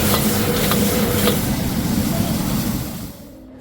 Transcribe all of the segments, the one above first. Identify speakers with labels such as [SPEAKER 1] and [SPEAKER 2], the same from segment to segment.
[SPEAKER 1] Thank you.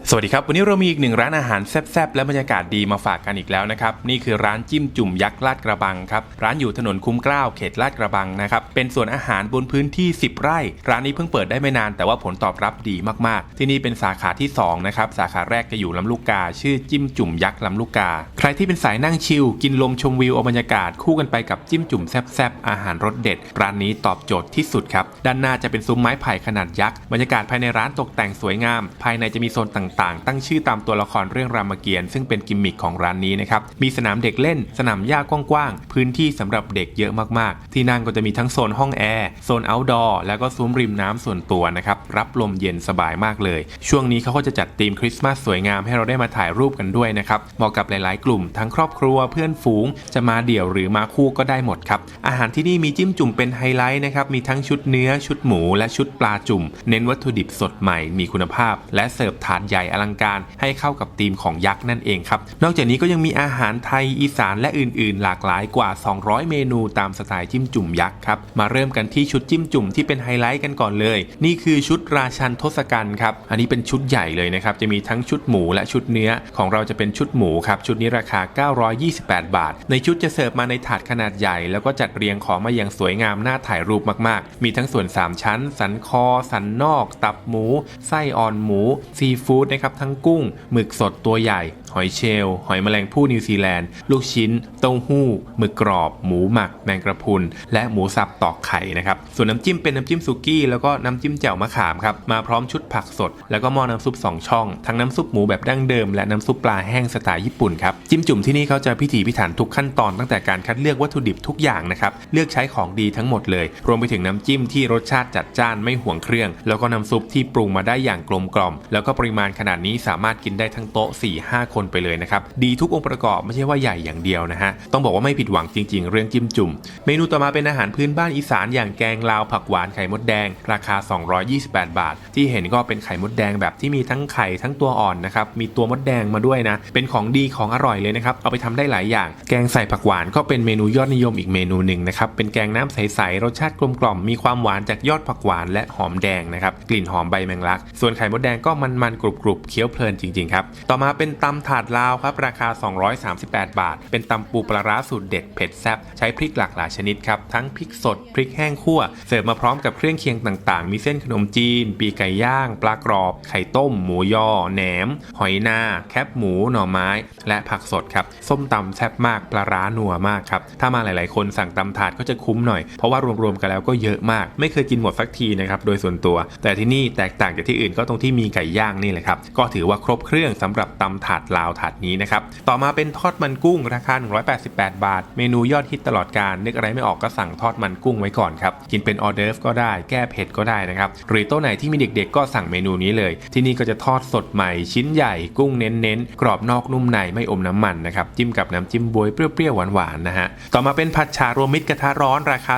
[SPEAKER 1] สวัสดีครับ วันนี้เรามีอีกหนึ่งร้านอาหารแซ่บๆและบรรยากาศดีมาฝากกันอีกแล้วนะครับ นี่คือร้านจิ้มจุ่มยักษ์ลาดกระบังครับ ร้านอยู่ถนนคุ้มเกล้าเขตลาดกระบังนะครับ เป็นส่วนอาหารบนพื้นที่ 10 ไร่ ร้านนี้เพิ่งเปิดได้ไม่นานแต่ว่าผลตอบรับดีมากๆ ที่นี่เป็นสาขาที่2นะครับสาขาแรกจะอยู่ลำลูกกา ชื่อจิ้มจุ่มยักษ์ลำลูกกา ใครที่เป็นสายนั่งชิลกินลมชมวิวเอาบรรยากาศคู่กันไปกับจิ้มจุ่มแซ่บๆอาหารรสเด็ด ร้านนี้ตอบโจทย์ที่สุดครับด้านหน้าจะเป็นซุ้มไม้ไผ่ขนาดยักษ์บรรยากาศภายในร้านตกแต่งสวยงาม ภายในจะมีโซนต่างๆ ตั้งชื่อตามตัวละครเรื่องรามเกียรติ์ซึ่งเป็นกิมมิคของร้านนี้นะครับ มีสนามเด็กเล่น สนามหญ้ากว้างๆ พื้นที่สำหรับเด็กเยอะมากๆ ที่นั่งก็จะมีทั้งโซนห้องแอร์ โซนอ outdoor แล้วก็ซุ้มริมน้ำส่วนตัวนะครับ รับลมเย็นสบายมากเลย ช่วงนี้เขาก็จะจัดธีมคริสต์มาสสวยงามให้เราได้มาถ่ายรูปกันด้วยนะครับ เหมาะกับหลายๆ กลุ่ม ทั้งครอบครัว เพื่อนฝูง จะมาเดี่ยวหรือมาคู่ก็ได้หมดครับ อาหารที่นี่มีจิ้มจุ่มเป็นไฮไลท์นะครับ มีทั้งชุดเนื้อ ชุดหมู และชุดปลาจุ่ม เน้นวัตถุดิบสดใหม่ มีคุณภาพ และเสิร์ฟถาดใหญ่อลังการให้เข้ากับธีมของยักษ์นั่นเองครับ นอกจากนี้ก็ยังมีอาหารไทยอีสานและอื่นๆ หลากหลายกว่า 200 เมนูตามสไตล์จิ้มจุ่มยักษ์ครับ มาเริ่มกันที่ชุดจิ้มจุ่มที่เป็นไฮไลท์กันก่อนเลย นี่คือชุดราชันทศกัณฐ์ครับ อันนี้เป็นชุดใหญ่เลยนะครับ จะมีทั้งชุดหมูและชุดเนื้อ ของเราจะเป็นชุดหมูครับ ชุดนี้ราคา 928 บาท ในชุดจะเสิร์ฟมาในถาดขนาดใหญ่ แล้วก็จัดเรียงของมาอย่างสวยงามน่าถ่ายรูปมากๆ มีทั้งส่วน 3 ชั้น สันคอ สันนอก ตับหมู ไส้อ่อนหมู ซีฟู้ดนะครับทั้งกุ้งหมึกสดตัวใหญ่หอยเชลล์หอยแมลงภู่นิวซีแลนด์ ลูกชิ้น เต้าหู้หมึกกรอบ หมูหมัก แมงกระพุน และหมูสับตอกไข่นะครับ ส่วนน้ำจิ้มเป็นน้ำจิ้มสุกี้ แล้วก็น้ำจิ้มแจ่วมะขามครับ มาพร้อมชุดผักสด แล้วก็หม้อน้ำซุป 2 ช่อง ทั้งน้ำซุปหมูแบบดั้งเดิม และน้ำซุปปลาแห้งสไตล์ญี่ปุ่นครับ จิ้มจุ่มที่นี่เขาจะพิถีพิถันทุกขั้นตอนตั้งแต่การคัดเลือกวัตถุดิบทุกอย่างนะครับ เลือกใช้ของดีทั้งหมดเลย รวมไปถึงน้ำจิ้มที่รสชาติจัดจ้านไม่ห่วงเครื่อง แล้วก็น้ำซุปที่ปรุงมาได้อย่างกลมกล่อม แล้วก็ปริมาณขนาดนี้สามารถกินได้ทั้งโต๊ะ4-5คนไปเลยนะครับ ดีทุกองค์ประกอบไม่ใช่ว่าใหญ่อย่างเดียวนะฮะ ต้องบอกว่าไม่ผิดหวังจริง ๆ เรื่องจิ้มจุ่ม เมนูต่อมาเป็นอาหารพื้นบ้านอีสานอย่างแกงลาวผักหวานไข่มดแดง ราคา 228 บาท ที่เห็นก็เป็นไข่มดแดงแบบที่มีทั้งไข่ทั้งตัวอ่อนนะครับ มีตัวมดแดงมาด้วยนะ เป็นของดีของอร่อยเลยนะครับ เอาไปทำได้หลายอย่าง แกงใส่ผักหวานก็เป็นเมนูยอดนิยมอีกเมนูหนึ่งนะครับ เป็นแกงน้ำใสๆ รสชาติกลมกล่อม มีความหวานจากยอดผักหวานและหอมแดงนะครับ กลิ่นหอมใบแมงลัก ส่วนไข่มดแดงก็มันๆกรุบๆเคี้ยวเพลินจริงๆครับ ต่อมาเป็นตำถาดลาวครับราคา 238 บาท เป็นตำปูปลาร้าสูตรเด็ดเผ็ดแซ่บใช้พริกหลากหลายชนิดครับ ทั้งพริกสด พริกแห้งคั่ว เสิร์ฟมาพร้อมกับเครื่องเคียงต่างๆ มีเส้นขนมจีน ปีกไก่ย่าง ปลากรอบ ไข่ต้ม หมูยอ แหนม หอยนา แคบหมู หน่อไม้ และผักสดครับ ส้มตำแซ่บมาก ปลาร้านัวมากครับ ถ้ามาหลายๆ คนสั่งตำถาดก็จะคุ้มหน่อย เพราะว่ารวมๆ กันแล้วก็เยอะมาก ไม่เคยกินหมดสักทีนะครับ โดยส่วนตัว แต่ที่นี่แตกต่างจากที่อื่นก็ตรงที่มีไก่ย่างนี่แหละครับ ก็ถือว่าครบเครื่องสำหรับตำถาดลาวถาดนี้นะครับ ต่อมาเป็นทอดมันกุ้งราคา 188 บาท เมนูยอดฮิตตลอดการนึกอะไรไม่ออกก็สั่งทอดมันกุ้งไว้ก่อนครับ กินเป็นออเดิร์ฟก็ได้แก้เผ็ดก็ได้นะครับ หรือโต๊ะไหนที่มีเด็กๆ ก็สั่งเมนูนี้เลย ที่นี่ก็จะทอดสดใหม่ชิ้นใหญ่กุ้งเน้นๆ กรอบนอกนุ่มในไม่อมน้ำมันนะครับจิ้มกับน้ำจิ้มบวยเปรี้ยวๆหวานๆนะฮะต่อมาเป็นผัดชารวมมิตรกระทะร้อนราคา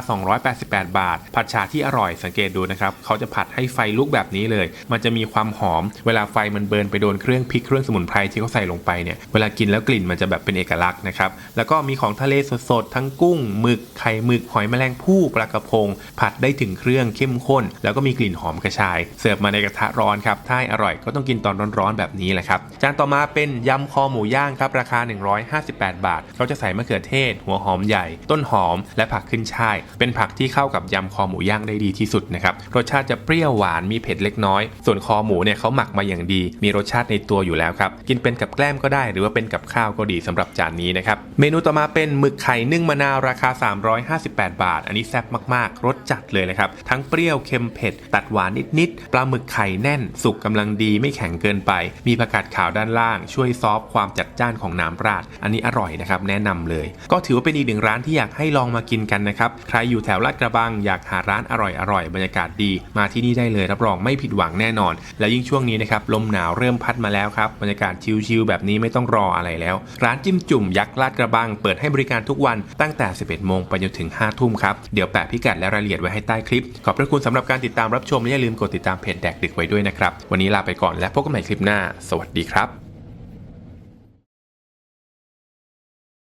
[SPEAKER 1] 288 บาท ผัดชาที่อร่อยสังเกตดูนะครับเขาจะผัดให้ไฟลุกแบบนี้เลย มันจะมีความหอม เวลาไฟมันเบิร์นไปโดนเครื่องพริกเครื่องสมุนไพรที่เขาใส่ลงไปเนี่ยเวลากินแล้วกลิ่นมันจะแบบเป็นเอกลักษณ์นะครับแล้วก็มีของทะเลสดๆทั้งกุ้งหมึกไข่หมึกหอยแมลงภู่ปลากระพง ผัดได้ถึงเครื่องเข้มข้น แล้วก็มีกลิ่นหอมกระชาย เสิร์ฟมาในกระทะร้อนครับถ้าให้อร่อยก็ต้องกินตอนร้อนๆแบบนี้แหละครับจานต่อมาเป็นยำคอหมูย่างครับราคา 158 บาทเขาจะใส่มะเขือเทศ หัวหอมใหญ่ ต้นหอม และผักขึ้นช่าย เป็นผักที่เข้ากับยำคอหมูย่างได้ดีที่สุดนะครับรสชาติจะเปรี้ยวหวานมีเผ็ดเล็กน้อย ส่วนคอหมูเนี่ยเขาหมักมาอย่างดี มีรสชาติในตัวอยู่แล้วครับกินเป็นกับกล้มก็ได้ หรือว่าเป็นกับข้าวก็ดีสำหรับจานนี้นะครับ เมนูต่อมาเป็นหมึกไข่นึ่งมะนาวราคา 358 บาท อันนี้แซ่บมากๆ รสจัดเลยนะครับ ทั้งเปรี้ยวเค็มเผ็ด ตัดหวานนิดๆ ปลาหมึกไข่แน่น สุกกำลังดีไม่แข็งเกินไป มีผักกาดขาวด้านล่าง ช่วยซอฟความจัดจ้านของน้ำราด อันนี้อร่อยนะครับแนะนำเลย ก็ถือว่าเป็นอีกหนึ่งร้านที่อยากให้ลองมากินกันนะครับ ใครอยู่แถวลาดกระบังอยากหาร้านอร่อยๆบรรยากาศดี มาที่นี่ได้เลยรับรองไม่ผิดหวังแน่นอน และยิ่งช่วงนี้นะครับลมหนาวเริ่มพัดมาแล้วครับบรรยากาศชิลๆแบบนี้ไม่ต้องรออะไรแล้ว ร้านจิ้มจุ่มยักษ์ลาดกระบัง เปิดให้บริการทุกวันตั้งแต่ 11 โมงไปจนถึง 5 ทุ่มครับ เดี๋ยวแปะพิกัดและรายละเอียดไว้ให้ใต้คลิป ขอบพระคุณสำหรับการติดตามรับชมและอย่าลืมกดติดตามเพจแดกดึกไว้ด้วยนะครับ วันนี้ลาไปก่อนและพบกันใหม่คลิปหน้า สวัสดีครับ